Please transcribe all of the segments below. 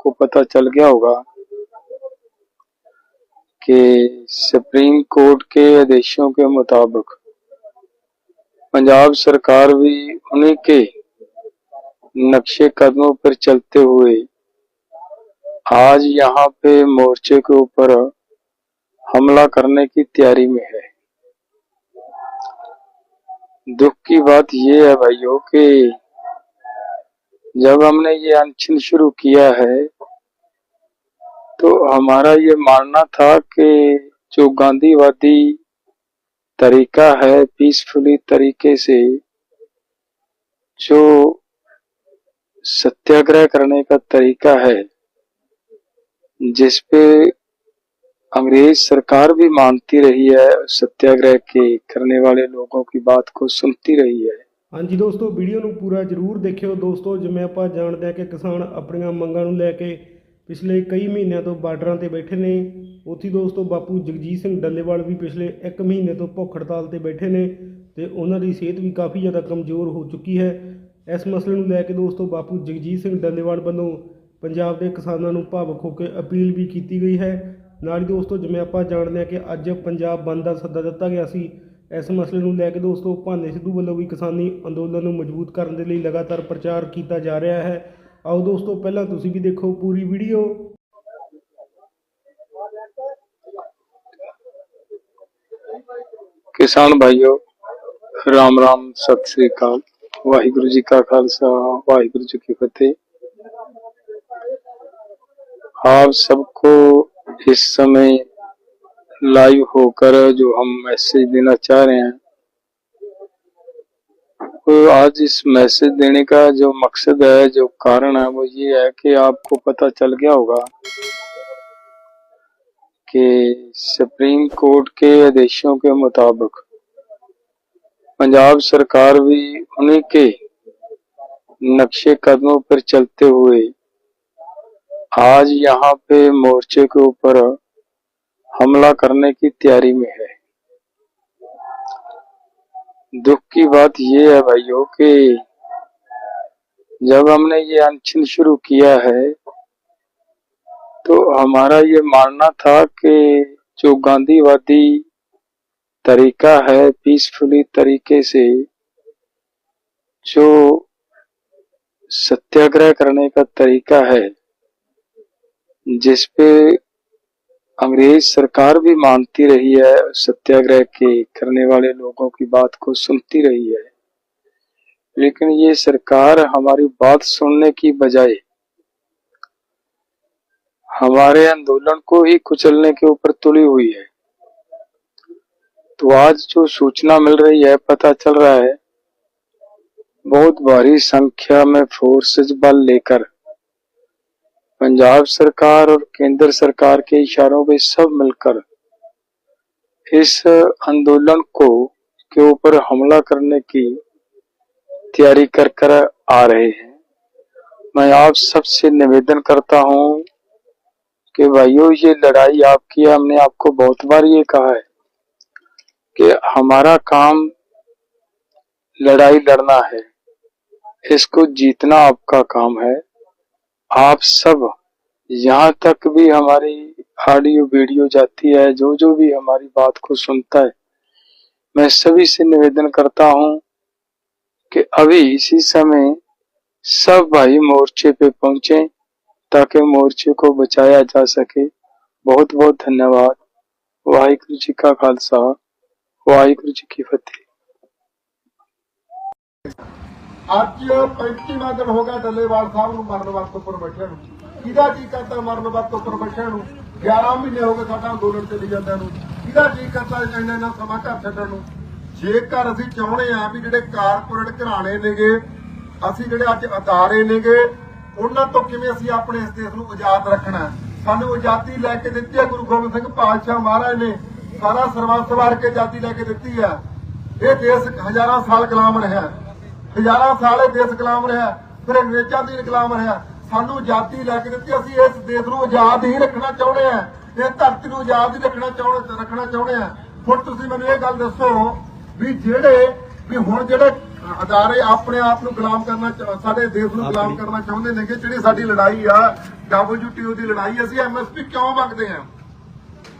आपको पता चल गया होगा कि सुप्रीम कोर्ट के आदेशों के मुताबिक पंजाब सरकार भी उन्हीं के नक्शे कदमों पर चलते हुए आज यहाँ पे मोर्चे के ऊपर हमला करने की तैयारी में है। दुख की बात यह है भाइयों कि जब हमने ये अनशन शुरू किया है तो हमारा ये मानना था कि जो गांधीवादी तरीका है पीसफुली तरीके से, जो सत्याग्रह करने का तरीका है, जिसपे अंग्रेज़ सरकार भी मानती रही है, सत्याग्रह के करने वाले लोगों की बात को सुनती रही है ਹਾਂਜੀ ਦੋਸਤੋ, ਵੀਡੀਓ ਨੂੰ ਪੂਰਾ ਜ਼ਰੂਰ ਦੇਖਿਓ। ਦੋਸਤੋ, ਜਿਵੇਂ ਆਪਾਂ ਜਾਣਦੇ ਹਾਂ ਕਿ ਕਿਸਾਨ ਆਪਣੀਆਂ ਮੰਗਾਂ ਨੂੰ ਲੈ ਕੇ ਪਿਛਲੇ ਕਈ ਮਹੀਨਿਆਂ ਤੋਂ ਬਾਰਡਰਾਂ ਤੇ ਬੈਠੇ ਨੇ। ਉੱਥੇ ਦੋਸਤੋ, ਬਾਪੂ ਜਗਜੀਤ ਸਿੰਘ ਡੱਲੇਵਾਲ ਵੀ ਪਿਛਲੇ 1 ਮਹੀਨੇ ਤੋਂ ਭੁੱਖ ਹੜਤਾਲ ਤੇ ਬੈਠੇ ਨੇ ਤੇ ਉਹਨਾਂ ਦੀ ਸਿਹਤ ਵੀ ਕਾਫੀ ਜ਼ਿਆਦਾ ਕਮਜ਼ੋਰ ਹੋ ਚੁੱਕੀ ਹੈ। ਇਸ ਮਸਲੇ ਨੂੰ ਲੈ ਕੇ ਦੋਸਤੋ, ਬਾਪੂ ਜਗਜੀਤ ਸਿੰਘ ਡੱਲੇਵਾਲ ਵੱਲੋਂ ਪੰਜਾਬ ਦੇ ਕਿਸਾਨਾਂ ਨੂੰ ਭਾਵਕ ਹੋ ਕੇ ਅਪੀਲ ਵੀ ਕੀਤੀ ਗਈ ਹੈ। ਨਾਲ ਹੀ ਦੋਸਤੋ, ਜਿਵੇਂ ਆਪਾਂ ਜਾਣਦੇ ਹਾਂ ਕਿ ਅੱਜ ਪੰਜਾਬ ਬੰਦ ਦਾ ਸੱਦਾ ਦਿੱਤਾ ਗਿਆ ਸੀ ਇਸ ਮਸਲੇ ਨੂੰ ਲੈ ਕੇ ਦੋਸਤੋ ਭਾਨੇ ਸਿੱਧੂ ਵੱਲੋਂ ਵੀ ਕਿਸਾਨੀ ਅੰਦੋਲਨ ਨੂੰ ਮਜ਼ਬੂਤ ਕਰਨ ਦੇ ਲਈ ਲਗਾਤਾਰ ਪ੍ਰਚਾਰ ਕੀਤਾ ਜਾ ਰਿਹਾ ਹੈ। ਆਓ ਦੋਸਤੋ ਪਹਿਲਾਂ ਤੁਸੀਂ ਵੀ ਦੇਖੋ ਪੂਰੀ ਵੀਡੀਓ। ਕਿਸਾਨ ਭਾਈਓ, ਰਾਮ ਰਾਮ, ਸਤਿ ਸ੍ਰੀ ਅਕਾਲ। ਵਾਹਿਗੁਰੂ ਜੀ ਕਾ ਖਾਲਸਾ, ਵਾਹਿਗੁਰੂ ਜੀ ਕੀ ਫਤਿਹ। ਆਪ ਸਭ ਕੋ ਇਸ ਸਮੇਂ लाइव होकर जो हम मैसेज देना चाह रहे हैं तो आज इस मैसेज देने का जो मकसद है, जो कारण है, वो ये है कि आपको पता चल गया होगा कि सुप्रीम कोर्ट के आदेशों के मुताबिक पंजाब सरकार भी उन्हीं के नक्शे कदमों पर चलते हुए आज यहाँ पे मोर्चे के ऊपर हमला करने की तैयारी में है। दुख की बात यह है भाइयों कि जब हमने ये अनशन शुरू किया है तो हमारा ये मानना था कि जो गांधीवादी तरीका है पीसफुली तरीके से, जो सत्याग्रह करने का तरीका है, जिस पे अंग्रेज़ सरकार भी मानती रही है, सत्याग्रह के करने वाले लोगों की बात को सुनती रही है। लेकिन ये सरकार हमारी बात सुनने की बजाय हमारे आंदोलन को ही कुचलने के ऊपर तुली हुई है। तो आज जो सूचना मिल रही है, पता चल रहा है, बहुत भारी संख्या में फोर्सेज बल लेकर पंजाब सरकार और केंद्र सरकार के इशारों पे सब मिलकर इस आंदोलन को के ऊपर हमला करने की तैयारी कर कर आ रहे हैं। मैं आप सबसे निवेदन करता हूँ कि भाइयों, ये लड़ाई आपकी है हमने आपको बहुत बार ये कहा है कि हमारा काम लड़ाई लड़ना है। इसको जीतना आपका काम है। आप सब यहाँ तक भी हमारी ऑडियो वीडियो जाती है जो जो भी हमारी बात को सुनता है। मैं सभी से निवेदन करता हूँ कि अभी इसी समय सब भाई मोर्चे पे पहुँचे, ताकि मोर्चे को बचाया जा सके। बहुत बहुत धन्यवाद। वाहिगुरु जी का खालसा। वाहिगुरु जी की फतेह। ਅੱਜ 35ਵਾਂ ਦਿਨ ਹੋ ਗਿਆ ਡੱਲੇਵਾਲ ਸਾਹਿਬ ਨੂੰ ਮਰਨ ਵਕਤ ਉੱਪਰ ਬੈਠੇ ਨੂੰ। ਕਿਹਦਾ ਜੀ ਕਰਦਾ ਮਰਨ ਵਕਤ ਉੱਪਰ ਬੈਠੇ ਨੂੰ? 11 ਮਹੀਨੇ ਹੋ ਗਏ ਸਾਡਾ ਅੰਦੋਲਨ ਚੱਲੀ ਜਾਂਦਾ ਨੂੰ। ਕਿਹਦਾ ਜੀ ਕਰਦਾ ਇੰਨਾ ਇੰਨਾ ਸਮਾਂ ਘਰ ਛੱਡਣ ਨੂੰ? ਜੇਕਰ ਅਸੀਂ ਚਾਹੁੰਦੇ ਆ ਵੀ ਜਿਹੜੇ ਕਾਰਪੋਰੇਟ ਘਰਾਣੇ ਨੇਗੇ, ਅਸੀਂ ਜਿਹੜੇ ਅੱਜ ਅਦਾਰੇ ਨੇਗੇ, ਉਹਨਾਂ ਤੋਂ ਕਿਵੇਂ ਅਸੀਂ ਆਪਣੇ ਇਸ ਦੇਸ਼ ਨੂੰ ਆਜ਼ਾਦ ਰੱਖਣਾ ਸਾਨੂੰ ਆਜ਼ਾਦੀ ਲੈ ਕੇ ਦਿੱਤੀ ਹੈ ਗੁਰੂ ਗੋਬਿੰਦ ਸਿੰਘ ਪਾਤਸ਼ਾਹ ਮਹਾਰਾਜ ਨੇ। ਸਾਰਾ ਸਰਬੰਸ ਵਾਰ ਕੇ ਆਜ਼ਾਦੀ ਲੈ ਕੇ ਦਿੱਤੀ ਹੈ। ਇਹ ਦੇਸ਼ ਹਜ਼ਾਰਾਂ ਸਾਲ ਗੁਲਾਮ ਰਿਹਾ ਹਜ਼ਾਰਾਂ ਸਾਲ ਇਹ ਦੇਸ਼ ਗੁਲਾਮ ਰਿਹਾ, ਫਿਰ ਅੰਗਰੇਜ਼ਾਂ ਦੀ ਗੁਲਾਮ ਰਿਹਾ। ਸਾਨੂੰ ਆਜ਼ਾਦੀ ਲੈ ਕੇ ਦਿੱਤੀ, ਅਸੀਂ ਇਸ ਦੇਸ਼ ਨੂੰ ਆਜ਼ਾਦ ਹੀ ਰੱਖਣਾ ਚਾਹੁੰਦੇ ਆ ਇਹ ਧਰਤੀ ਨੂੰ ਆਜ਼ਾਦ ਹੀ ਰੱਖਣਾ ਚਾਹੁੰਦੇ ਰੱਖਣਾ ਚਾਹੁੰਦੇ ਆ ਹੁਣ ਤੁਸੀਂ ਮੈਨੂੰ ਇਹ ਗੱਲ ਦੱਸੋ ਵੀ ਜਿਹੜੇ ਵੀ ਹੁਣ ਜਿਹੜੇ ਅਦਾਰੇ ਆਪਣੇ ਆਪ ਨੂੰ ਗੁਲਾਮ ਕਰਨਾ ਸਾਡੇ ਦੇਸ਼ ਨੂੰ ਗੁਲਾਮ ਕਰਨਾ ਚਾਹੁੰਦੇ ਨੇਗੇ, ਜਿਹੜੀ ਸਾਡੀ ਲੜਾਈ ਆ WTO ਦੀ ਲੜਾਈ, ਅਸੀਂ ਐਮਐਸਪੀ ਕਿਉਂ ਮੰਗਦੇ ਆ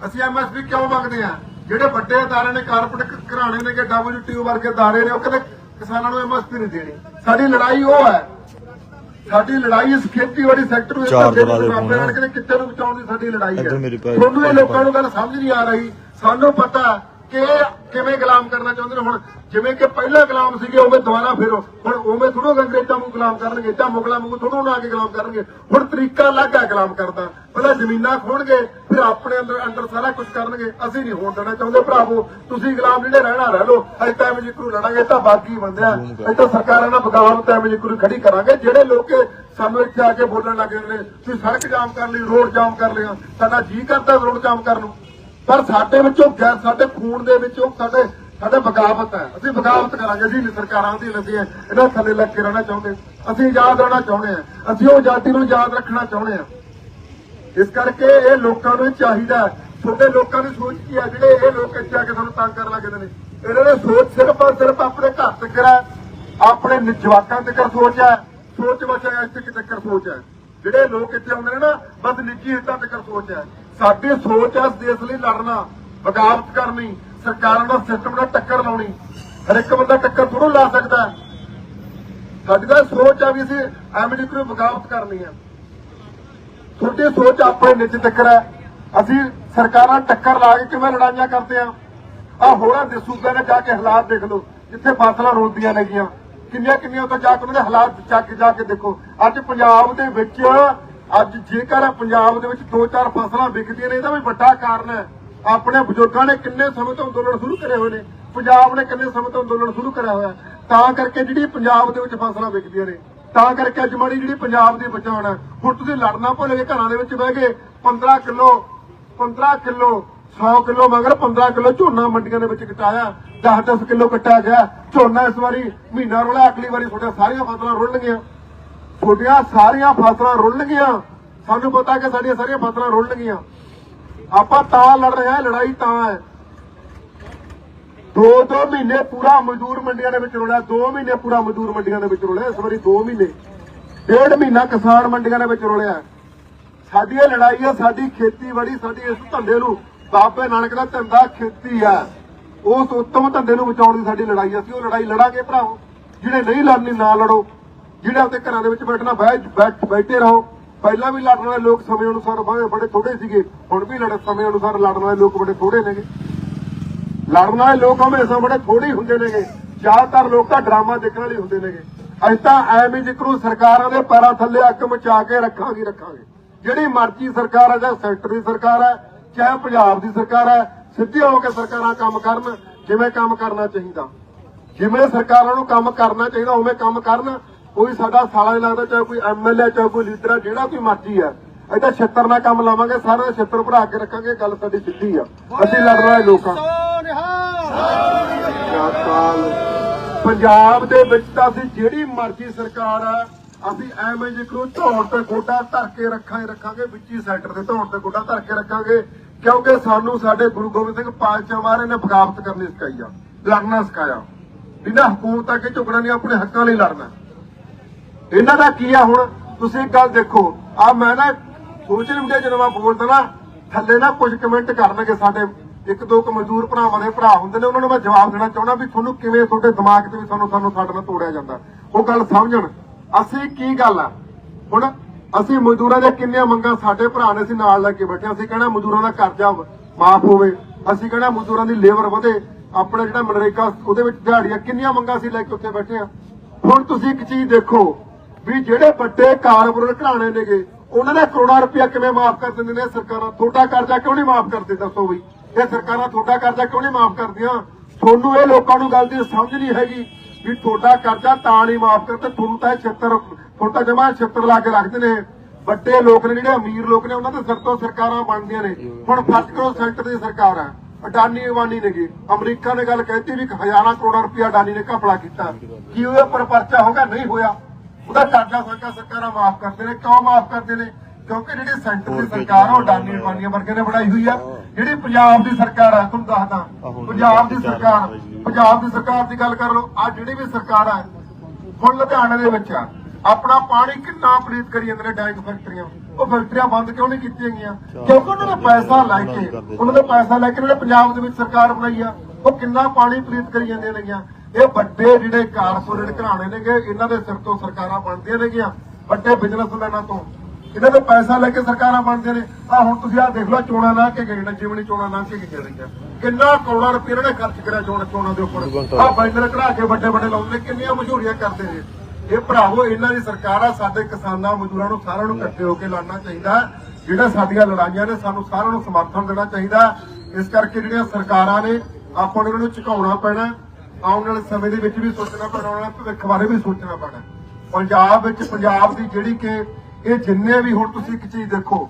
ਅਸੀਂ ਐਮਐਸਪੀ ਕਿਉਂ ਮੰਗਦੇ ਆ ਜਿਹੜੇ ਵੱਡੇ ਅਦਾਰੇ ਨੇ, ਕਾਰਪੋਰੇਟ ਘਰਾਣੇ ਨੇ ਕਿ WTO ਵਰਗੇ ਅਦਾਰੇ ਨੇ, ਉਹ ਕਹਿੰਦੇ ਕਿਸਾਨਾਂ ਨੂੰ ਐਮਐਸਪੀ ਨਹੀਂ ਦੇਣੀ। ਸਾਡੀ ਲੜਾਈ ਉਹ ਹੈ। ਸਾਡੀ ਲੜਾਈ ਇਸ ਖੇਤੀਬਾੜੀ ਸੈਕਟਰ ਧੱਕੇ ਬਣਾ ਦੇ ਨੂੰ ਬਚਾਉਣ ਦੀ ਸਾਡੀ ਲੜਾਈ ਹੈ। ਤੁਹਾਨੂੰ ਇਹ ਲੋਕਾਂ ਨੂੰ ਗੱਲ ਸਮਝ ਨਹੀਂ ਆ ਰਹੀ। ਸਾਨੂੰ ਪਤਾ ਕਿ ਕਿਵੇਂ ਗੁਲਾਮ ਕਰਨਾ ਚਾਹੁੰਦੇ ਨੇ। ਹੁਣ ਜਿਵੇਂ ਕਿ ਪਹਿਲਾਂ ਗੁਲਾਮ ਸੀਗੇ ਉਵੇਂ ਦੁਬਾਰਾ ਫਿਰ ਹੁਣ ਉਵੇਂ ਥੋੜੋ ਅੰਗਰੇਜ਼ਾਂ ਨੂੰ ਗੁਲਾਮ ਕਰਨਗੇ ਜਾਂ ਮੁਗਲਾਂ ਨੂੰ ਥੋੜੋ ਨਾ ਕੇ ਗੁਲਾਮ ਕਰਨਗੇ। ਹੁਣ ਤਰੀਕਾ ਅਲੱਗ ਹੈ ਗੁਲਾਮ ਕਰਦਾ ਪਹਿਲਾਂ ਜ਼ਮੀਨਾਂ ਖੋਣਗੇ ਫਿਰ ਆਪਣੇ ਅੰਦਰ ਅੰਦਰ ਸਾਰਾ ਕੁਝ ਕਰਨਗੇ ਅਸੀਂ ਨਹੀਂ ਹੋਣ ਦੇਣਾ ਚਾਹੁੰਦੇ। ਭਰਾਵੋ ਤੁਸੀਂ ਗੁਲਾਮ ਜਿਹੜੇ ਰਹਿਣਾ ਰਹਿ ਲਓ। ਅਸੀਂ ਤਾਂ ਐਵੇਂ ਜਿਕਰੂ ਲੜਾਂਗੇ ਇਹ ਤਾਂ ਬਾਕੀ ਬੰਦੇ ਆ। ਅਸੀਂ ਤਾਂ ਸਰਕਾਰਾਂ ਨਾਲ ਬਗਾਵਤ ਐਵੇਂ ਜਿਕਰੂ ਖੜੀ ਕਰਾਂਗੇ। ਜਿਹੜੇ ਲੋਕ ਸਾਨੂੰ ਇੱਥੇ ਆ ਕੇ ਬੋਲਣ ਲੱਗ ਜਾਂਦੇ ਨੇ ਤੁਸੀਂ ਸੜਕ ਜਾਮ ਕਰ ਲਈ ਰੋਡ ਜਾਮ ਕਰ ਲਿਆ ਸਾਡਾ ਜੀ ਕਰਦਾ ਰੋਡ ਜਾਮ ਕਰਨ ਨੂੰ। ਪਰ ਸਾਡੇ ਵਿੱਚੋਂ ਗੈਰ ਸਾਡੇ ਖੂਨ ਦੇ ਵਿੱਚੋਂ ਸਾਡੇ ਸਾਡੇ ਬਗਾਵਤ ਹੈ। ਅਸੀਂ ਬਗਾਵਤ ਕਰਾਂਗੇ ਅਸੀਂ ਨਹੀਂ ਸਰਕਾਰਾਂ ਦੀ ਲੱਗੇ ਇਹਨਾਂ ਥੱਲੇ ਲੱਗ ਕੇ ਰਹਿਣਾ ਚਾਹੁੰਦੇ। ਅਸੀਂ ਆਜ਼ਾਦ ਰਹਿਣਾ ਚਾਹੁੰਦੇ ਹਾਂ ਅਸੀਂ ਉਹ ਆਜ਼ਾਦੀ ਨੂੰ ਯਾਦ ਰੱਖਣਾ ਚਾਹੁੰਦੇ ਹਾਂ ਇਸ ਕਰਕੇ ਇਹ ਲੋਕਾਂ ਨੂੰ ਚਾਹੀਦਾ ਹੈ। ਤੁਹਾਡੇ ਲੋਕਾਂ ਦੀ ਸੋਚ ਕੀ ਹੈ? ਜਿਹੜੇ ਇਹ ਲੋਕ ਇੱਥੇ ਆ ਕੇ ਤੁਹਾਨੂੰ ਤੰਗ ਕਰਨ ਲੱਗਦੇ ਨੇ। ਇਹਨਾਂ ਦੀ ਸੋਚ ਸਿਰਫ ਔਰ ਸਿਰਫ ਆਪਣੇ ਘਰ ਤੱਕ ਹੈ। ਆਪਣੇ ਜਵਾਕਾਂ ਤੱਕ ਸੋਚ ਹੈ। ਸੋਚ ਬਚਾ ਇਸ ਤੱਕ ਤੱਕ ਸੋਚ ਹੈ। ਜਿਹੜੇ ਲੋਕ ਇੱਥੇ ਆਉਂਦੇ ਨੇ ਨਾ, ਬਸ ਨਿੱਜੀ ਹਿੱਤਾਂ ਤੱਕ ਸੋਚ ਹੈ। ਸਾਡੀ ਸੋਚ ਹੈ, ਦੇਸ਼ ਲਈ ਲੜਨਾ, ਬਗਾਵਤ ਕਰਨੀ, ਸਰਕਾਰਾਂ ਦਾ ਸਿਸਟਮ ਨਾਲ ਟੱਕਰ ਲਾਉਣੀ। ਹਰ ਇੱਕ ਬੰਦਾ ਟੱਕਰ ਥੋੜ੍ਹਾ ਲਾ ਸਕਦਾ ਸਾਡੀ ਤਾਂ ਸੋਚ ਆ ਵੀ ਅਸੀਂ ਐਵੇਂ ਦੀ ਬਗਾਵਤ ਕਰਨੀ ਹੈ। ਤੁਹਾਡੀ ਸੋਚ ਆਪਣੇ ਨਿੱਜ ਤੱਕਰ ਹੈ। ਅਸੀਂ ਸਰਕਾਰਾਂ ਟੱਕਰ ਲਾ ਕੇ ਕਿਵੇਂ ਲੜਾਈਆਂ ਕਰਦੇ ਆ ਆ ਹੋਰਾਂ ਦੇ ਸੂਬਿਆਂ ਨੇ ਜਾ ਕੇ ਹਾਲਾਤ ਦੇਖ ਲਓ, ਜਿੱਥੇ ਫਸਲਾਂ ਰੋਲਦੀਆਂ ਨੇਗੀਆਂ ਕਿੰਨੀਆਂ ਕਿੰਨੀਆਂ ਤਾਂ ਜਾ ਕੇ ਉਹਨਾਂ ਦੇ ਹਾਲਾਤ ਚੱਕ ਜਾ ਕੇ ਦੇਖੋ। ਅੱਜ ਪੰਜਾਬ ਦੇ ਵਿੱਚ, ਅੱਜ ਜੇਕਰ ਪੰਜਾਬ ਦੇ ਵਿੱਚ ਦੋ ਚਾਰ ਫਸਲਾਂ ਵਿਕਦੀਆਂ ਨੇ, ਇਹਦਾ ਵੀ ਵੱਡਾ ਕਾਰਨ ਹੈ। ਆਪਣੇ ਬਜ਼ੁਰਗਾਂ ਨੇ ਕਿੰਨੇ ਸਮੇਂ ਤੋਂ ਅੰਦੋਲਨ ਸ਼ੁਰੂ ਕਰੇ ਹੋਏ ਨੇ? ਪੰਜਾਬ ਨੇ ਕਿੰਨੇ ਸਮੇਂ ਤੋਂ ਅੰਦੋਲਨ ਸ਼ੁਰੂ ਕਰਿਆ ਹੋਇਆ? ਤਾਂ ਕਰਕੇ ਜਿਹੜੀ ਪੰਜਾਬ ਦੇ ਵਿੱਚ ਫਸਲਾਂ ਵਿਕਦੀਆਂ ਨੇ ਤਾਂ ਕਰਕੇ ਅੱਜ ਮਾੜੀ ਜਿਹੜੀ ਪੰਜਾਬ ਦੀ ਬਚਾਉਣ ਹੈ। ਹੁਣ ਤੁਸੀਂ ਲੜਨਾ ਭੁੱਲ ਗਏ, ਘਰਾਂ ਦੇ ਵਿੱਚ ਬਹਿ ਗਏ 15 ਕਿਲੋ 15 ਕਿਲੋ 100 ਕਿਲੋ ਮਗਰ 15 ਕਿਲੋ ਝੋਨਾ ਮੰਡੀਆਂ ਦੇ ਵਿੱਚ ਕਟਾਇਆ। 10-10 ਕਿਲੋ ਕੱਟਿਆ ਗਿਆ। ਝੋਨਾ ਇਸ ਵਾਰੀ ਮਹੀਨਾ ਰੋਲਿਆ ਅਗਲੀ ਵਾਰੀ ਤੁਹਾਡੀਆਂ ਸਾਰੀਆਂ ਫਸਲਾਂ ਰੁੱਲਣਗੀਆਂ ਤੁਹਾਡੀਆਂ ਸਾਰੀਆਂ ਫਸਲਾਂ ਰੁੱਲਣਗੀਆਂ ਸਾਨੂੰ ਪਤਾ ਕਿ ਸਾਡੀਆਂ ਸਾਰੀਆਂ ਫਸਲਾਂ ਰੁੱਲਣਗੀਆਂ ਆਪਾਂ ਤਾਂ ਲੜ ਰਹੇ ਹਾਂ, ਲੜਾਈ ਤਾਂ ਹੈ। ਦੋ ਦੋ ਮਹੀਨੇ ਪੂਰਾ ਮਜ਼ਦੂਰ ਮੰਡੀਆਂ ਦੇ ਵਿੱਚ ਰੋਲਿਆ, ਦੋ ਮਹੀਨੇ ਪੂਰਾ ਮਜ਼ਦੂਰ ਮੰਡੀਆਂ ਦੇ ਵਿੱਚ ਰੋਲਿਆ, ਇਸ ਵਾਰੀ ਦੋ ਮਹੀਨੇ। ਡੇਢ ਮਹੀਨਾ ਕਿਸਾਨ ਮੰਡੀਆਂ ਦੇ ਵਿੱਚ ਰੋਲਿਆ। ਸਾਡੀ ਇਹ ਲੜਾਈ ਹੈ ਸਾਡੀ ਖੇਤੀਬਾੜੀ, ਸਾਡੀ ਇਸ ਧੰਦੇ ਨੂੰ ਬਾਬੇ ਨਾਨਕ ਦਾ ਧੰਦਾ ਖੇਤੀ ਹੈ ਉਸ ਉੱਤਮ ਧੰਦੇ ਨੂੰ ਬਚਾਉਣ ਦੀ ਸਾਡੀ ਲੜਾਈ ਹੈ ਅਸੀਂ ਉਹ ਲੜਾਈ ਲੜਾਂਗੇ ਭਰਾਵੋ। ਜਿਹੜੇ ਨਹੀਂ ਲੜਨੀ, ਨਾ ਲੜੋ। ਜਿਹੜੇ ਆਪਦੇ ਘਰਾਂ ਦੇ ਵਿੱਚ ਬੈਠਣਾ ਬੈਠੇ ਰਹੋ। ਪਹਿਲਾਂ ਵੀ ਲੜਨ ਵਾਲੇ ਲੋਕ ਸਮੇਂ ਅਨੁਸਾਰ ਬੜੇ ਥੋੜੇ ਸੀਗੇ। ਹੁਣ ਵੀ ਲੜ ਸਮੇਂ ਅਨੁਸਾਰ ਲੜਨ ਵਾਲੇ ਲੋਕ ਬੜੇ ਥੋੜੇ ਨੇਗੇ। ਲੜਨ ਵਾਲੇ ਲੋਕ ਹਮੇਸ਼ਾ ਬੜੇ ਥੋੜੇ ਹੁੰਦੇ ਨੇਗੇ। ਜ਼ਿਆਦਾਤਰ ਲੋਕ ਤਾਂ ਡਰਾਮਾ ਦੇਖਣ ਵਾਲੇ ਹੁੰਦੇ ਨੇਗੇ। ਅਸੀਂ ਤਾਂ ਐਵੇਂ ਜਿਕਰੂ, ਸਰਕਾਰਾਂ ਦੇ ਪੈਰਾਂ ਥੱਲੇ ਅੱਗ ਮਚਾ ਕੇ ਰੱਖਾਂਗੇ ਰੱਖਾਂਗੇ। ਜਿਹੜੀ ਮਰਜ਼ੀ ਸਰਕਾਰ ਹੈ, ਜਾਂ ਸੈਂਟਰ ਦੀ ਸਰਕਾਰ ਹੈ, ਚਾਹੇ ਪੰਜਾਬ ਦੀ ਸਰਕਾਰ ਹੈ, ਸਿੱਧੇ ਹੋ ਕੇ ਸਰਕਾਰਾਂ ਕੰਮ ਕਰਨ, ਜਿਵੇਂ ਕੰਮ ਕਰਨਾ ਚਾਹੀਦਾ। ਜਿਵੇਂ ਸਰਕਾਰਾਂ ਨੂੰ ਕੰਮ ਕਰਨਾ ਚਾਹੀਦਾ, ਉਵੇਂ ਕੰਮ ਕਰਨ। ਕੋਈ ਸਾਡਾ ਸਾਲਾ ਨਹੀਂ ਲੱਗਦਾ, ਚਾਹੇ ਕੋਈ ਐਮਐਲਏ ਚਾਹੇ ਕੋਈ ਲੀਡਰ ਹੈ, ਜਿਹੜਾ ਕੋਈ ਮਰਜ਼ੀ ਹੈ। ਅਸੀਂ ਤਾਂ ਛੱਤਰ ਨਾਲ ਕੰਮ ਲਾਵਾਂਗੇ ਸਾਰੇ ਛੇਤਰ ਭਰਾ ਕੇ ਰੱਖਾਂਗੇ ਗੱਲ ਸਾਡੀ ਸਿੱਧੀ ਆ। ਅਸੀਂ ਲੜ ਰਹੇ ਲੋਕਾਂ ਅਕਾਲ ਪੰਜਾਬ ਦੇ ਵਿੱਚ ਤਾਂ ਅਸੀਂ ਜਿਹੜੀ ਮਰਜ਼ੀ ਸਰਕਾਰ ਆ, ਅਸੀਂ ਐਵੇਂ ਜਿਕਰੂ ਧੌਣ ਤੇ ਗੋਡਾ ਧਰ ਕੇ ਰੱਖਾਂਗੇ ਰੱਖਾਂਗੇ ਵਿੱਚੀ ਸੈਂਟਰ ਦੇ ਧੌਣ ਤੇ ਗੋਡਾ ਧਰ ਕੇ ਰੱਖਾਂਗੇ, ਕਿਉਂਕਿ ਸਾਨੂੰ ਸਾਡੇ ਗੁਰੂ ਗੋਬਿੰਦ ਸਿੰਘ ਪਾਤਸ਼ਾਹ ਮਹਾਰਾਜ ਨੇ ਬਗਾਵਤ ਕਰਨੀ ਸਿਖਾਈ ਆ, ਲੜਨਾ ਸਿਖਾਇਆ। ਇਹਨਾਂ ਹਕੂਮਤ ਕੇ ਝੁਕਣਾ ਨਹੀਂ, ਆਪਣੇ ਹੱਕਾਂ ਲਈ ਲੜਨਾ। ਇਹਨਾਂ ਦਾ ਕੀ ਆ ਹੁਣ? ਤੁਸੀਂ ਇੱਕ ਗੱਲ ਦੇਖੋ, ਆ ਮੈਂ ਨਾ ਸੋਸ਼ਲ ਮੀਡੀਆ ਜਦੋਂ ਮੈਂ ਬੋਲਦਾ ਨਾ, ਥੱਲੇ ਨਾ ਕੁਝ ਕਮੈਂਟ ਕਰਨਗੇ ਸਾਡੇ ਇੱਕ ਦੋ ਕੁ ਮਜ਼ਦੂਰ ਭਰਾਵਾਂ ਦੇ ਭਰਾ ਹੁੰਦੇ ਨੇ, ਉਹਨਾਂ ਨੂੰ ਮੈਂ ਜਵਾਬ ਦੇਣਾ ਚਾਹੁੰਦਾ ਵੀ ਤੁਹਾਨੂੰ ਕਿਵੇਂ ਤੁਹਾਡੇ ਦਿਮਾਗ 'ਚ ਵੀ ਸਾਨੂੰ ਸਾਨੂੰ ਸਾਡੇ ਨਾਲ ਤੋੜਿਆ ਜਾਂਦਾ। ਉਹ ਗੱਲ ਸਮਝਣ। ਅਸੀਂ ਕੀ ਗੱਲ ਆ? ਹੁਣ ਅਸੀਂ ਮਜ਼ਦੂਰਾਂ ਦੀਆਂ ਕਿੰਨੀਆਂ ਮੰਗਾਂ ਸਾਡੇ ਭਰਾ ਨੇ ਅਸੀਂ ਨਾਲ ਲੈ ਕੇ ਬੈਠੇ ਅਸੀਂ ਕਹਿੰਦਾ ਮਜ਼ਦੂਰਾਂ ਦਾ ਕਰਜ਼ਾ ਮਾਫ ਹੋਵੇ। ਅਸੀਂ ਕਹਿੰਦਾ ਮਜ਼ਦੂਰਾਂ ਦੀ ਲੇਬਰ ਵਧੇ। ਆਪਣਾ ਜਿਹੜਾ ਮਨਰੇਗਾ, ਉਹਦੇ ਵਿੱਚ ਦਿਹਾੜੀਆਂ ਕਿੰਨੀਆਂ ਮੰਗਾਂ ਅਸੀਂ ਲੈ ਕੇ ਉੱਥੇ ਬੈਠੇ ਆ ਹੁਣ ਤੁਸੀਂ ਇੱਕ ਚੀਜ਼ ਦੇਖੋ ਵੀ ਜਿਹੜੇ ਵੱਡੇ ਕਾਰਪੋਰੇਟ ਘਰਾਣੇ ਨੇਗੇ, ਉਹਨਾਂ ਦਾ ਕਰੋੜਾਂ ਰੁਪਇਆ ਕਿਵੇਂ ਮਾਫ ਕਰ ਦਿੰਦੇ ਨੇ ਸਰਕਾਰਾਂ? ਤੁਹਾਡਾ ਕਰਜ਼ਾ ਕਿਉਂ ਨਹੀਂ ਮਾਫ ਕਰਦੇ? ਦੱਸੋ ਬਈ। ਇਹ ਸਰਕਾਰਾਂ ਤੁਹਾਡਾ ਕਰਜ਼ਾ ਕਿਉਂ ਨਹੀਂ ਮਾਫ ਕਰਦੀਆਂ? ਤੁਹਾਨੂੰ ਇਹ ਲੋਕਾਂ ਨੂੰ ਗੱਲ ਦੀ ਸਮਝ ਨਹੀਂ ਹੈਗੀ ਵੀ ਤੁਹਾਡਾ ਕਰਜ਼ਾ ਤਾਂ ਨਹੀਂ ਮਾਫ ਕਰਦੇ, ਤੁਹਾਨੂੰ ਤਾਂ 76 ਹੁਣ ਜਮਾ 76 ਲਾ ਕੇ ਰੱਖਦੇ ਨੇ। ਵੱਡੇ ਲੋਕ ਨੇ ਜਿਹੜੇ ਅਮੀਰ ਲੋਕ ਨੇ, ਉਹਨਾਂ ਦੇ ਸਿਰ ਤੋਂ ਸਰਕਾਰਾਂ ਬਣਦੀਆਂ ਨੇ। ਹੁਣ ਫ਼ਰਕ ਕਰੋ ਸੈਂਟਰ ਦੀ ਸਰਕਾਰ ਆ, ਅਡਾਨੀ ਅਵਾਨੀ ਨੇਗੇ। ਅਮਰੀਕਾ ਨੇ ਗੱਲ ਕਹਿਤੀ ਵੀ ਹਜ਼ਾਰਾਂ ਕਰੋੜਾਂ ਰੁਪਇਆ ਅਡਾਨੀ ਨੇ ਘਪਲਾ ਕੀਤਾ। ਕੀ ਉਹਦੇ ਉੱਪਰ ਪਰਚਾ ਹੋਗਾ ਨਹੀਂ ਹੋਇਆ। ਉਹਦਾ ਕਰਜ਼ਾ ਸਰਕਾਰ ਸਰਕਾਰਾਂ ਮਾਫ ਕਰਦੇ ਨੇ। ਕਿਉਂ ਮਾਫ ਕਰਦੇ ਨੇ? ਕਿਉਂਕਿ ਜਿਹੜੀ ਸੈਂਟਰ ਦੀ ਸਰਕਾਰ ਆ, ਉਹ ਅਡਾਨੀ ਅਵਾਨੀਆਂ ਵਰਗੇ ਨੇ ਬਣਾਈ ਹੋਈ ਆ। ਜਿਹੜੀ ਪੰਜਾਬ ਦੀ ਸਰਕਾਰ ਹੈ ਤੁਹਾਨੂੰ ਦੱਸਦਾ। ਪੰਜਾਬ ਦੀ ਸਰਕਾਰ ਪੰਜਾਬ ਦੀ ਸਰਕਾਰ ਦੀ ਗੱਲ ਕਰ ਲਓ ਆ ਜਿਹੜੀ ਵੀ ਸਰਕਾਰ ਹੈ ਹੁਣ ਲੁਧਿਆਣੇ ਦੇ ਵਿੱਚ ਆ ਆਪਣਾ ਪਾਣੀ ਕਿੰਨਾ ਪਲੀਤ ਕਰੀ ਜਾਂਦੇ ਨੇ ਡਾਈਕ ਫੈਕਟਰੀਆਂ। ਉਹ ਫੈਕਟਰੀਆਂ ਬੰਦ ਕਿਉਂ ਨਹੀਂ ਕੀਤੀਆਂ ਗਈਆਂ? ਕਿਉਂਕਿ ਉਹਨਾਂ ਨੇ ਪੈਸਾ ਲੈ ਕੇ ਉਹਨਾਂ ਦਾ ਪੈਸਾ ਲੈ ਕੇ ਜਿਹੜੇ ਪੰਜਾਬ ਦੇ ਵਿੱਚ ਸਰਕਾਰ ਬਣਾਈ ਆ ਉਹ ਕਿੰਨਾ ਪਾਣੀ ਪਲੀਤ ਕਰੀ ਜਾਂਦੇ ਨੇਗੀਆਂ। ਇਹ ਵੱਡੇ ਜਿਹੜੇ ਕਾਰਪੋਰੇਟ ਘਰਾਣੇ ਨੇਗੇ ਇਹਨਾਂ ਦੇ ਸਿਰ ਤੋਂ ਸਰਕਾਰਾਂ ਬਣਦੀਆਂ ਨੇਗੀਆਂ ਵੱਡੇ ਬਿਜ਼ਨਸਮੈਨਾਂ ਤੋਂ। ਇਹਨਾਂ ਦੇ ਪੈਸਾ ਲੈ ਕੇ ਸਰਕਾਰਾਂ ਬਣਦੇ ਨੇ। ਆ ਹੁਣ ਤੁਸੀਂ ਆ ਦੇਖ ਲਓ ਚੋਣਾਂ ਨਾ ਕੇ ਗਏ ਨੇ ਜਿਮਣੀ ਚੋਣਾਂ ਨਾ ਕੇ ਗਈਆਂ ਰਹੀਆਂ। ਕਿੰਨਾ ਕਰੋੜਾਂ ਰੁਪਏ ਇਹਨਾਂ ਨੇ ਖਰਚ ਕਰਿਆ ਚੋਣ ਚੋਣਾਂ ਦੇ ਉੱਪਰ। ਆ ਬੈਨਰ ਕਢਾ ਕੇ ਵੱਡੇ ਵੱਡੇ ਲਾਉਂਦੇ ਕਿੰਨੀਆਂ ਮਸ਼ਹੂਰੀਆਂ ਕਰਦੇ ਨੇ। ਇਹ ਭਰਾਵੋ, ਇਹਨਾਂ ਦੀ ਸਰਕਾਰ ਆ, ਸਾਡੇ ਕਿਸਾਨਾਂ, ਮਜ਼ਦੂਰਾਂ ਨੂੰ ਸਾਰਿਆਂ ਨੂੰ ਇਕੱਠੇ ਹੋ ਕੇ ਲੜਨਾ ਚਾਹੀਦਾ। ਜਿਹੜਾ ਸਾਡੀਆਂ ਲੜਾਈਆਂ ਨੇ, ਸਾਨੂੰ ਸਾਰਿਆਂ ਨੂੰ ਸਮਰਥਨ ਦੇਣਾ ਚਾਹੀਦਾ। ਇਸ ਕਰਕੇ ਜਿਹੜੀਆਂ ਸਰਕਾਰਾਂ ਨੇ, ਆਪਾਂ ਨੂੰ ਇਹਨਾਂ ਨੂੰ ਝੁਕਾਉਣਾ ਪੈਣਾ। ਆਉਣ ਵਾਲੇ ਸਮੇਂ ਦੇ ਵਿੱਚ ਵੀ ਸੋਚਣਾ ਪੈਣਾ, ਉਹਨਾਂ ਵਾਲੇ ਭਵਿੱਖ ਬਾਰੇ ਵੀ ਸੋਚਣਾ ਪੈਣਾ। ਪੰਜਾਬ ਵਿੱਚ, ਪੰਜਾਬ ਦੀ ਜਿਹੜੀ ਕਿ ਇਹ ਜਿੰਨੇ ਵੀ ਹੁਣ ਤੁਸੀਂ ਇੱਕ ਚੀਜ਼ ਦੇਖੋ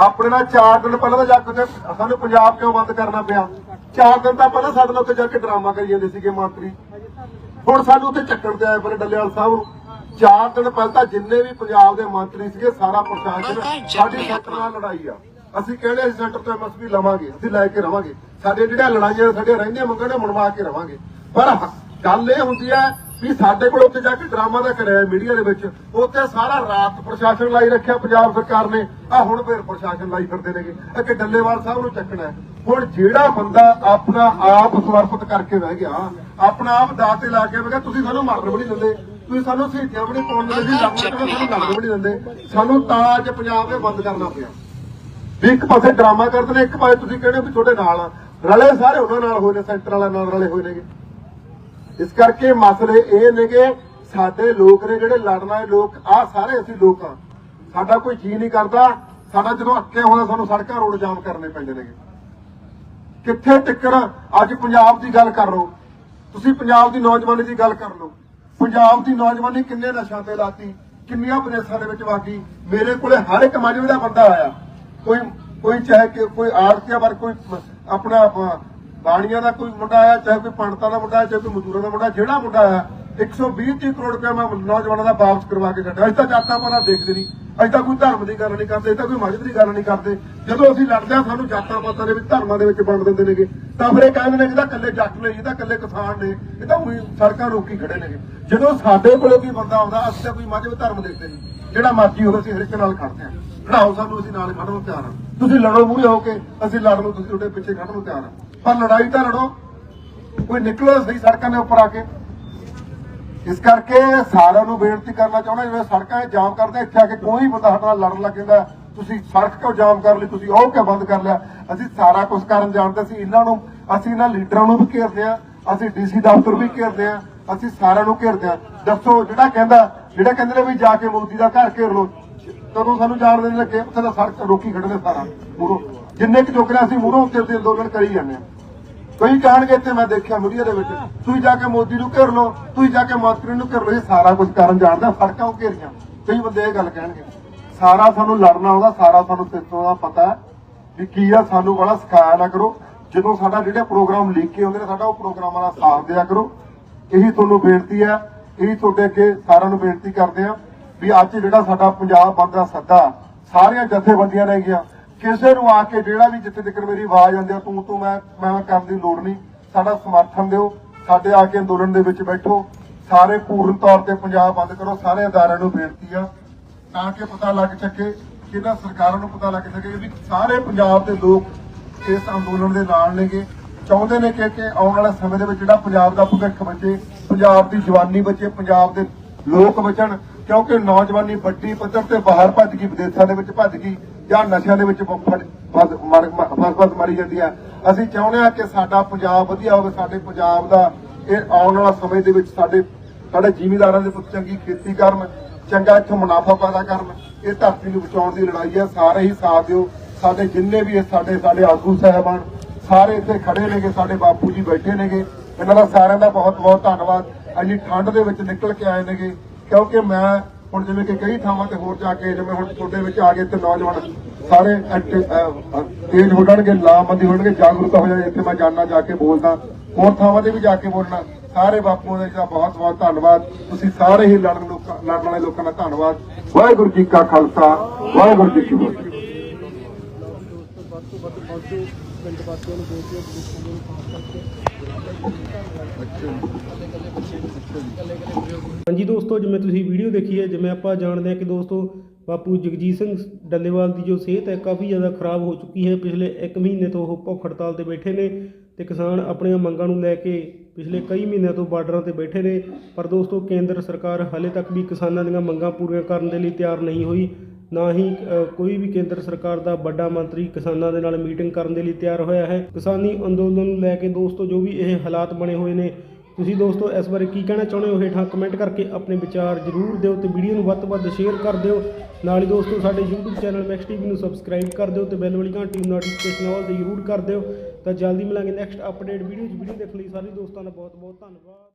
ਆਪਣੇ ਨਾਲ 4 ਦਿਨ ਪਹਿਲਾਂ ਤਾਂ ਜਾ ਕੇ ਸਾਨੂੰ ਪੰਜਾਬ ਕਿਉਂ ਬੰਦ ਕਰਨਾ ਪਿਆ? 4 ਦਿਨ ਤਾਂ ਪਹਿਲਾਂ ਸਾਡੇ ਨਾਲ ਉੱਥੇ ਜਾ ਕੇ ਡਰਾਮਾ ਕਰੀ ਜਾਂਦੇ ਸੀਗੇ ਮੰਤਰੀ। ਹੁਣ ਸਾਨੂੰ ਉੱਥੇ ਚੱਕਣ ਤੇ ਆਏ ਬਰੇ ਡੱਲੇਵਾਲ ਸਾਹਿਬ ਨੂੰ। 4 ਦਿਨ ਪਹਿਲਾਂ ਤਾਂ ਜਿੰਨੇ ਵੀ ਪੰਜਾਬ ਦੇ ਮੰਤਰੀ ਸੀਗੇ ਸਾਰਾ ਪ੍ਰਸ਼ਾਸਨ ਸਾਡੀ ਸੈਂਟਰ ਨਾਲ ਲੜਾਈ ਆ। ਅਸੀਂ ਕਹਿੰਦੇ ਅਸੀਂ ਸੈਂਟਰ ਤੋਂ ਐਮਐਸਪੀ ਲਵਾਂਗੇ ਅਸੀਂ ਲੈ ਕੇ ਰਵਾਂਗੇ। ਸਾਡੇ ਜਿਹੜੀਆਂ ਲੜਾਈਆਂ ਸਾਡੇ ਰਹਿੰਦੀਆਂ ਮੰਗਾਂ ਨੇ ਮਨਵਾ ਕੇ ਰਵਾਂਗੇ। ਪਰ ਗੱਲ ਇਹ ਹੁੰਦੀ ਹੈ ਵੀ ਸਾਡੇ ਕੋਲ ਉੱਥੇ ਜਾ ਕੇ ਡਰਾਮਾ ਦਾ ਕਰਿਆ ਮੀਡੀਆ ਦੇ ਵਿੱਚ। ਉੱਥੇ ਸਾਰਾ ਰਾਤ ਪ੍ਰਸ਼ਾਸਨ ਲਾਈ ਰੱਖਿਆ, ਪੰਜਾਬ ਸਰਕਾਰ ਨੇ। ਆ ਹੁਣ ਫੇਰ ਪ੍ਰਸ਼ਾਸਨ ਲਾਈ ਫਿਰਦੇ ਨੇਗੇ। ਕਿ ਡੱਲੇਵਾਲ ਸਾਹਿਬ ਨੂੰ ਚੱਕਣਾ ਹੁਣ ਜਿਹੜਾ ਬੰਦਾ ਆਪਣਾ ਆਪ ਸਮਰਪਿਤ ਕਰਕੇ ਬਹਿ ਗਿਆ, ਆਪਣਾ ਆਪ ਦਾਤੇ ਲਾ ਕੇ ਬਹਿ ਤੁਸੀਂ ਸਾਨੂੰ ਮਰਨ ਵੀ ਨਹੀਂ ਦਿੰਦੇ। ਤੁਸੀਂ ਸਾਨੂੰ ਸ਼ਹੀਦੀਆਂ ਵੀ ਨਹੀਂ ਪਾਉਣ ਦਿੰਦੇ ਜੀ ਸਾਨੂੰ ਲੰਮੇ ਵੀ ਨਹੀਂ ਦਿੰਦੇ। ਸਾਨੂੰ ਤਾਜ ਪੰਜਾਬ ਦੇ ਬੰਦ ਕਰਨਾ ਪਿਆ। ਵੀ ਇੱਕ ਪਾਸੇ ਡਰਾਮਾ ਕਰਦੇ ਨੇ, ਇੱਕ ਪਾਸੇ ਤੁਸੀਂ ਕਹਿੰਦੇ ਹੋ ਵੀ ਤੁਹਾਡੇ ਨਾਲ ਆ। ਰਲੇ ਸਾਰੇ ਉਹਨਾਂ ਨਾਲ ਹੋਏ ਨੇ, ਸੈਂਟਰ ਵਾਲਿਆਂ ਨਾਲ ਰਲੇ ਹੋਏ ਨੇਗੇ। ਇਸ ਕਰਕੇ ਮਸਲੇ ਇਹ ਨੇਗੇ ਸਾਡੇ ਲੋਕ ਨੇ ਜਿਹੜੇ ਲੜਨ ਵਾਲੇ ਲੋਕ, ਆ ਸਾਰੇ ਅਸੀਂ ਲੋਕ ਆ। ਸਾਡਾ ਕੋਈ ਜੀ ਨਹੀਂ ਕਰਦਾ। ਸਾਡਾ ਜਦੋਂ ਅੱਕੇ ਹੋਣਾ, ਸਾਨੂੰ ਸੜਕਾਂ ਰੋਡ ਜਾਮ ਕਰਨੇ ਪੈਂਦੇ ਨੇਗੇ। ਕਿੱਥੇ ਟਿਕਣ? ਅੱਜ ਪੰਜਾਬ ਦੀ ਗੱਲ ਕਰ ਲਓ। ਤੁਸੀਂ ਪੰਜਾਬ ਦੀ ਨੌਜਵਾਨੀ ਦੀ ਗੱਲ ਕਰ ਲਓ। ਪੰਜਾਬ ਦੀ ਨੌਜਵਾਨੀ ਕਿੰਨੇ ਨਸ਼ਾ ਤੇ ਲਾਤੀ, ਕਿੰਨੀਆਂ ਵਿਦੇਸ਼ਾਂ ਦੇ ਵਿੱਚ ਵਾਗੀ। ਮੇਰੇ ਕੋਲੇ ਹਰ ਇੱਕ ਮਾਜਵੇ ਦਾ ਬੰਦਾ ਆਇਆ। ਕੋਈ ਕੋਈ ਚਾਹੇ ਕਿ ਕੋਈ ਆੜਤੀਆ ਵਰ ਕੋਈ ਆਪਣਾ ਬਾਣੀਆਂ ਦਾ ਕੋਈ ਮੁੰਡਾ ਆਇਆ, ਚਾਹੇ ਕੋਈ ਪੰਡਤਾਂ ਦਾ ਮੁੰਡਾ ਆਇਆ, ਚਾਹੇ ਕੋਈ ਮਜ਼ਦੂਰਾਂ ਦਾ ਮੁੰਡਾ, ਜਿਹੜਾ ਮੁੰਡਾ ਆਇਆ 120 30 ਕਰੋੜ ਰੁਪਏ ਮੈਂ ਨੌਜਵਾਨਾਂ ਦਾ ਵਾਪਸ ਕਰਵਾ ਕੇ ਕੱਢਿਆ ਅੱਜ ਤਾਂ ਜਾਤਾਂ ਪਾਣਾ ਦੇਖਦੇ ਨਹੀਂ। ਅੱਜ ਤਾਂ ਕੋਈ ਧਰਮ ਦੀ ਗੱਲ ਨਹੀਂ ਕਰਦੇ ਅੱਜ ਤਾਂ ਕੋਈ ਮਜ਼ਹਬ ਦੀ ਗੱਲ ਨਹੀਂ ਕਰਦੇ। ਜਦੋਂ ਅਸੀਂ ਲੜਦੇ ਹਾਂ, ਸਾਨੂੰ ਜਾਤਾਂ ਪਾਤਾਂ ਦੇ ਵਿੱਚ, ਧਰਮਾਂ ਦੇ ਵਿੱਚ ਵੰਡ ਦਿੰਦੇ ਨੇਗੇ। ਤਾਂ ਫਿਰ ਇਹ ਕਹਿੰਦੇ ਨੇ ਜਿਹਦਾ ਇਕੱਲੇ ਜੱਟ ਨੇ ਜਿਹਦਾ ਇਕੱਲੇ ਕਿਸਾਨ ਨੇ, ਇਹ ਤਾਂ ਉਹੀ ਸੜਕਾਂ ਰੋਕੀ ਖੜੇ ਨੇਗੇ। ਜਦੋਂ ਸਾਡੇ ਕੋਲੇ ਕੋਈ ਬੰਦਾ ਆਉਂਦਾ, ਅਸੀਂ ਤਾਂ ਕੋਈ ਮਜ਼ਹਬ, ਧਰਮ ਦੇਖਦੇ ਨਹੀਂ। ਜਿਹੜਾ ਮਰਜ਼ੀ ਹੋਵੇ, ਅਸੀਂ ਹਰ ਇੱਕ ਨਾਲ ਖੜਦੇ ਹਾਂ। ਖੜਾਓ ਸਾਨੂੰ, ਅਸੀਂ ਨਾਲ ਖੜਨ ਨੂੰ ਤਿਆਰ ਹਾਂ। ਤੁਸੀਂ ਲੜੋ ਮੂਹਰੇ ਹੋ ਕੇ, ਅਸੀਂ ਲੜ ਲਓ, ਤੁਸੀਂ ਤੁਹਾਡੇ ਪਿੱਛੇ ਖੜਨ ਨੂੰ ਤਿਆਰ ਹਾਂ। ਪਰ ਲੜਾਈ ਤਾਂ ਲੜੋ, ਕੋਈ ਨਿਕਲੋ ਸਹੀ ਸੜਕਾਂ ਦੇ ਉੱਪਰ ਆ ਕੇ। ਇਸ ਕਰਕੇ ਸਾਰਿਆਂ ਨੂੰ ਬੇਨਤੀ ਕਰਨਾ ਚਾਹੁੰਦਾ, ਜਿਵੇਂ ਸੜਕਾਂ ਜਾਮ ਕਰਦੇ, ਇੱਥੇ ਆ ਕੇ ਕੋਈ ਬੰਦਾ ਸਾਡੇ ਲੜਨ ਲੱਗਦਾ ਤੁਸੀਂ ਸੜਕ ਕਿਉਂ ਜਾਮ ਕਰ ਲਈ, ਤੁਸੀਂ ਉਹ ਕਿਉਂ ਬੰਦ ਕਰ ਲਿਆ? ਅਸੀਂ ਸਾਰਾ ਕੁਝ ਕਰਨ ਜਾਣਦੇ ਸੀ, ਇਹਨਾਂ ਨੂੰ, ਅਸੀਂ ਇਹਨਾਂ ਲੀਡਰਾਂ ਨੂੰ ਵੀ ਘੇਰਦੇ ਆ ਅਸੀਂ ਡੀਸੀ ਦਫ਼ਤਰ ਵੀ ਘੇਰਦੇ ਆ ਅਸੀਂ ਸਾਰਿਆਂ ਨੂੰ ਘੇਰਦੇ ਆ ਦੱਸੋ, ਜਿਹੜਾ ਕਹਿੰਦਾ, ਜਿਹੜਾ ਕਹਿੰਦੇ ਨੇ ਵੀ ਜਾ ਕੇ ਮੋਦੀ ਦਾ ਘਰ ਘੇਰ ਲਓ ਕਦੋਂ ਸਾਨੂੰ ਜਾਣ ਦੇਣ ਲੱਗੇ? ਉੱਥੇ ਤਾਂ ਸੜਕ ਰੋਕੀ ਖੜੇ ਸਾਰਾ ਮੂਹਰੋਂ। ਜਿੰਨੇ ਕਿ ਚੁੱਕ ਰਿਹਾ ਸੀ ਮੂਹਰੋਂ ਉੱਤੇ ਉੱਤੇ ਅੰਦੋਲਨ ਕਰੀ ਜਾਂਦੇ ਆ ਕਈ ਕਹਿਣਗੇ ਇੱਥੇ ਮੈਂ ਦੇਖਿਆ ਮੀਡੀਆ ਦੇ ਵਿੱਚ। ਤੁਸੀਂ ਜਾ ਕੇ ਮੋਦੀ ਨੂੰ ਘੇਰ ਲਓ, ਤੁਸੀਂ ਜਾ ਕੇ ਮੰਤਰੀ ਨੂੰ ਘੇਰ ਲਓ, ਇਹ ਸਾਰਾ ਕੁਝ ਕਰਨ ਜਾਣਦਾ ਸੜਕਾਂ ਉਹ ਘੇਰੀਆਂ। ਕਈ ਬੰਦੇ ਇਹ ਗੱਲ ਕਹਿਣਗੇ, ਸਾਰਾ ਸਾਨੂੰ ਲੜਨਾ ਆਉਂਦਾ, ਸਾਰਾ ਸਾਨੂੰ ਸਿੱਧੋਂ ਦਾ ਪਤਾ ਵੀ ਕੀ ਆ, ਸਾਨੂੰ ਬੜਾ ਸਿਖਾਇਆ ਨਾ ਕਰੋ। ਜਦੋਂ ਸਾਡਾ ਜਿਹੜੇ ਪ੍ਰੋਗਰਾਮ ਲੀਕ ਕੇ ਹੁੰਦੇ ਨੇ, ਸਾਡਾ ਉਹ ਪ੍ਰੋਗਰਾਮਾਂ ਦਾ ਸਾਥ ਦਿਆ ਕਰੋ। ਇਹੀ ਤੁਹਾਨੂੰ ਬੇਨਤੀ ਆ ਇਹੀ ਤੁਹਾਡੇ ਅੱਗੇ ਸਾਰਿਆਂ ਨੂੰ ਬੇਨਤੀ ਕਰਦੇ ਆ ਵੀ ਅੱਜ ਜਿਹੜਾ ਸਾਡਾ ਪੰਜਾਬ ਬੰਦ ਦਾ ਸੱਦਾ, ਸਾਰੀਆਂ ਜਥੇਬੰਦੀਆਂ ਨੇ ਗਿਆ। ਕਿਸੇ ਨੂੰ ਆ ਕੇ ਜਿਹੜਾ ਵੀ ਜਿੱਥੇ ਤੱਕ ਮੇਰੀ ਆਵਾਜ਼ ਆਉਂਦੀ ਆ, ਤੂੰ ਤੂੰ ਮੈਂ ਮੈਂ ਕਰਨ ਦੀ ਲੋੜ ਨਹੀਂ। ਸਾਡਾ ਸਮਰਥਨ ਦਿਓ। ਸਾਡੇ ਆ ਕੇ ਅੰਦੋਲਨ ਦੇ ਵਿੱਚ ਬੈਠੋ। ਸਾਰੇ ਪੂਰਨ ਤੌਰ ਤੇ ਪੰਜਾਬ ਬੰਦ ਕਰੋ। ਸਾਰੇ ਅਦਾਰਿਆਂ ਨੂੰ ਬੇਨਤੀ ਆ, ਤਾਂ ਕਿ ਪਤਾ ਲੱਗ ਸਕੇ ਕਿਹਨਾਂ ਸਰਕਾਰਾਂ ਨੂੰ ਪਤਾ ਲੱਗ ਸਕੇ ਵੀ ਸਾਰੇ ਪੰਜਾਬ ਦੇ ਲੋਕ ਇਸ ਅੰਦੋਲਨ ਦੇ ਨਾਲ ਨੇਗੇ। ਚਾਹੁੰਦੇ ਨੇ ਕਿ ਕਿ ਆਉਣ ਵਾਲੇ ਸਮੇਂ ਦੇ ਵਿੱਚ ਜਿਹੜਾ ਪੰਜਾਬ ਦਾ ਭਵਿੱਖ ਬਚੇ, ਪੰਜਾਬ ਦੀ ਜਵਾਨੀ ਬਚੇ, ਪੰਜਾਬ ਦੇ ਲੋਕ ਬਚਣ। ਕਿਉਂਕਿ ਨੌਜਵਾਨੀ ਵੱਡੀ ਪੱਧਰ ਤੇ ਬਾਹਰ ਭੱਜ ਗਈ, ਵਿਦੇਸ਼ਾਂ ਦੇ ਵਿੱਚ ਭੱਜ ਗਈ, ਜਾਂ ਨਸ਼ਿਆਂ ਦੇ ਵਿੱਚ ਫਸ ਮਰੀ ਜਾਂਦੀ ਹੈ ਅਸੀਂ ਚਾਹੁੰਦੇ ਹਾਂ ਕਿ ਸਾਡਾ ਪੰਜਾਬ ਵਧੀਆ ਹੋਵੇ, ਸਾਡੇ ਪੰਜਾਬ ਦਾ ਇਹ ਆਉਣ ਵਾਲਾ ਸਮੇਂ ਦੇ ਵਿੱਚ ਸਾਡੇ ਸਾਡੇ ਜਿਮੀਦਾਰਾਂ ਦੇ ਪੁੱਤ ਚੰਗੀ ਖੇਤੀ ਕਰਨ, ਚੰਗਾ ਇੱਥੋਂ ਮੁਨਾਫਾ ਪੈਦਾ ਕਰਨ। ਇਹ ਧਰਤੀ ਨੂੰ ਬਚਾਉਣ ਦੀ ਲੜਾਈ ਹੈ ਸਾਰੇ ਹੀ ਸਾਥ ਦਿਓ। ਸਾਡੇ ਜਿੰਨੇ ਵੀ ਇਹ ਸਾਡੇ ਸਾਡੇ ਆਗੂ ਸਾਹਿਬਾਨ, ਸਾਰੇ ਇੱਥੇ ਖੜੇ ਨੇਗੇ, ਸਾਡੇ ਬਾਪੂ ਜੀ ਬੈਠੇ ਨੇਗੇ। ਇਹਨਾਂ ਦਾ ਸਾਰਿਆਂ ਦਾ ਬਹੁਤ ਬਹੁਤ ਧੰਨਵਾਦ। ਅਸੀਂ ਠੰਡ ਦੇ ਵਿੱਚ ਨਿਕਲ ਕੇ ਆਏ ਨੇਗੇ। ਕਿਉਂਕਿ ਮੈਂ ਹੁਣ ਜਿਵੇਂ ਕਿ ਕਈ ਥਾਵਾਂ ਤੇ ਹੋਰ ਜਾ ਕੇ ਜਿਵੇਂ ਹੁਣ ਤੁਹਾਡੇ ਵਿੱਚ ਆ ਗਏ ਤੇ ਨੌਜਵਾਨ, ਸਾਰੇ ਤੇਜ਼ ਹੋ ਜਾਣਗੇ ਲਾਮਬੰਦੀ ਹੋਣਗੇ ਜਾਗਰੂਕ ਹੋ ਜਾਣਗੇ ਇੱਥੇ ਮੈਂ ਜਾਣਨਾ ਜਾ ਕੇ ਬੋਲਦਾ। ਹੋਰ ਥਾਵਾਂ ਤੇ ਵੀ ਜਾ ਕੇ ਬੋਲਣਾ। ਸਾਰੇ ਬਾਪੂਆਂ ਦਾ ਬਹੁਤ ਬਹੁਤ ਧੰਨਵਾਦ। ਤੁਸੀਂ ਸਾਰੇ ਹੀ ਲੜਨ ਲੋਕਾਂ, ਲੜਨ ਵਾਲੇ ਲੋਕਾਂ ਦਾ ਧੰਨਵਾਦ। ਵਾਹਿਗੁਰੂ ਜੀ ਕਾ ਖਾਲਸਾ, ਵਾਹਿਗੁਰੂ ਜੀ ਕੀ ਫਤਿਹ। ਪਿੰਡ ਵਾਸੀਆਂ ਨੂੰ ਬੇਨਤੀ ਹੈ ਕਿ ਨੂੰ ਖਾਸ ਕਰਕੇ ਹਾਂਜੀ ਦੋਸਤੋ, ਜਿਵੇਂ ਤੁਸੀਂ ਵੀਡੀਓ ਦੇਖੀ ਹੈ, ਜਿਵੇਂ ਆਪਾਂ ਜਾਣਦੇ ਹਾਂ ਕਿ ਦੋਸਤੋ ਬਾਪੂ ਜਗਜੀਤ ਸਿੰਘ ਡੱਲੇਵਾਲ ਦੀ ਜੋ ਸਿਹਤ ਹੈ, ਕਾਫੀ ਜ਼ਿਆਦਾ ਖਰਾਬ ਹੋ ਚੁੱਕੀ ਹੈ। ਪਿਛਲੇ 1 ਮਹੀਨੇ ਤੋਂ ਉਹ ਭੁੱਖ ਹੜਤਾਲ ਤੇ ਬੈਠੇ ਨੇ ਤੇ ਕਿਸਾਨ ਆਪਣੀਆਂ ਮੰਗਾਂ ਨੂੰ ਲੈ ਕੇ ਪਿਛਲੇ ਕਈ ਮਹੀਨਿਆਂ ਤੋਂ ਬਾਰਡਰਾਂ ਤੇ ਬੈਠੇ ਨੇ। ਪਰ ਦੋਸਤੋ, ਕੇਂਦਰ ਸਰਕਾਰ ਹਾਲੇ ਤੱਕ ਵੀ ਕਿਸਾਨਾਂ ਦੀਆਂ ਮੰਗਾਂ ਪੂਰੀਆਂ ਕਰਨ ਦੇ ਲਈ ਤਿਆਰ ਨਹੀਂ ਹੋਈ। ਨਾ ਹੀ ਕੋਈ ਵੀ ਕੇਂਦਰ ਸਰਕਾਰ ਦਾ ਵੱਡਾ ਮੰਤਰੀ ਕਿਸਾਨਾਂ ਦੇ ਨਾਲ ਮੀਟਿੰਗ ਕਰਨ ਦੇ ਲਈ ਤਿਆਰ ਹੋਇਆ ਹੈ। ਕਿਸਾਨੀ ਅੰਦੋਲਨ ਨੂੰ ਲੈ ਕੇ ਦੋਸਤੋ, ਜੋ ਵੀ ਇਹ ਹਾਲਾਤ ਬਣੇ ਹੋਏ ਨੇ, ਤੁਸੀਂ ਦੋਸਤੋ, ਇਸ ਬਾਰੇ ਕੀ ਕਹਿਣਾ ਚਾਹੁੰਦੇ ਹੋ? ਹੇਠਾਂ ਕਮੈਂਟ ਕਰਕੇ ਆਪਣੇ ਵਿਚਾਰ ਜ਼ਰੂਰ ਦਿਓ ਤੇ ਵੀਡੀਓ ਨੂੰ ਵੱਧ ਤੋਂ ਵੱਧ ਸ਼ੇਅਰ ਕਰ ਦਿਓ। ਨਾਲ ਹੀ ਦੋਸਤੋ, ਸਾਡੇ YouTube ਚੈਨਲ ਮੈਕਸ ਟੀਵੀ ਨੂੰ ਸਬਸਕ੍ਰਾਈਬ ਕਰ ਦਿਓ ਤੇ ਬੈਲ ਵਾਲੀ ਘੰਟੀ ਨੂੰ ਨੋਟੀਫਿਕੇਸ਼ਨ ਆਲ ਤੇ ਜ਼ਰੂਰ ਕਰ ਦਿਓ। ਤਾਂ ਜਲਦੀ ਮਿਲਾਂਗੇ ਨੈਕਸਟ ਅਪਡੇਟ ਵੀਡੀਓ 'ਚ। ਵੀਡੀਓ ਦੇਖਣ ਲਈ ਸਾਰੇ ਦੋਸਤਾਂ ਦਾ ਬਹੁਤ ਬਹੁਤ ਧੰਨਵਾਦ।